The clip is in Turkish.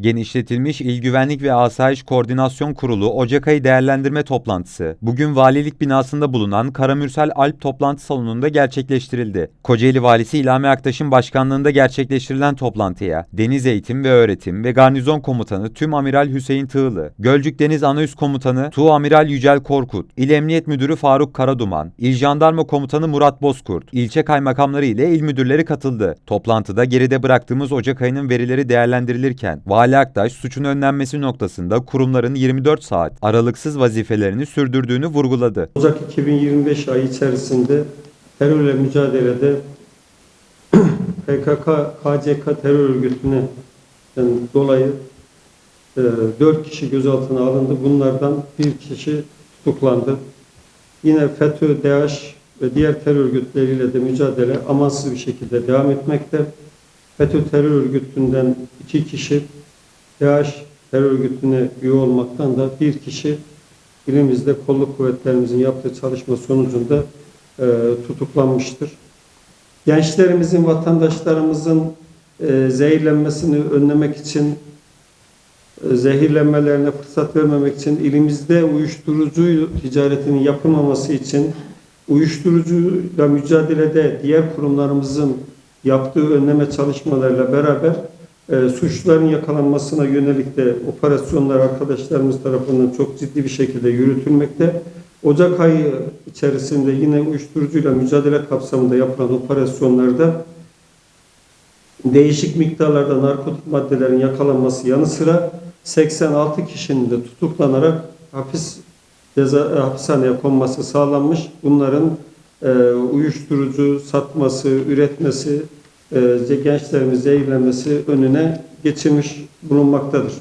Genişletilmiş İl Güvenlik ve Asayiş Koordinasyon Kurulu Ocak ayı değerlendirme toplantısı bugün valilik binasında bulunan Karamürsel Alp toplantı salonunda gerçekleştirildi. Kocaeli Valisi İlhami Aktaş'ın başkanlığında gerçekleştirilen toplantıya Deniz Eğitim ve Öğretim ve Garnizon Komutanı Tüm Amiral Hüseyin Tığlı, Gölcük Deniz Anaüs Komutanı Tu Amiral Yücel Korkut, İl Emniyet Müdürü Faruk Karaduman, İl Jandarma Komutanı Murat Bozkurt, ilçe kaymakamları ile il müdürleri katıldı. Toplantıda geride bıraktığımız Ocak ayının verileri değerlendirilirken Vali Aktaş suçun önlenmesi noktasında kurumların 24 saat aralıksız vazifelerini sürdürdüğünü vurguladı. Ocak 2025 ayı içerisinde terörle mücadelede PKK, KCK terör örgütüne dolayı e, 4 kişi gözaltına alındı. Bunlardan bir kişi tutuklandı. Yine FETÖ, DAEŞ ve diğer terör örgütleriyle de mücadele amansız bir şekilde devam etmekte. FETÖ terör örgütünden iki kişi, DAEŞ terör örgütüne üye olmaktan da bir kişi ilimizde kolluk kuvvetlerimizin yaptığı çalışma sonucunda e, tutuklanmıştır. Gençlerimizin, vatandaşlarımızın e, zehirlenmesini önlemek için, e, zehirlenmelerine fırsat vermemek için ilimizde uyuşturucu ticaretinin yapılmaması için uyuşturucuyla mücadelede diğer kurumlarımızın yaptığı önleme çalışmalarıyla beraber e, suçluların yakalanmasına yönelik de operasyonlar arkadaşlarımız tarafından çok ciddi bir şekilde yürütülmekte. Ocak ayı içerisinde yine uyuşturucuyla mücadele kapsamında yapılan operasyonlarda değişik miktarlarda narkotik maddelerin yakalanması yanı sıra 86 kişinin de tutuklanarak hapis ceza, hapishaneye konması sağlanmış. Bunların e, uyuşturucu satması, üretmesi, e, gençlerimiz zehirlenmesi önüne geçilmiş bulunmaktadır.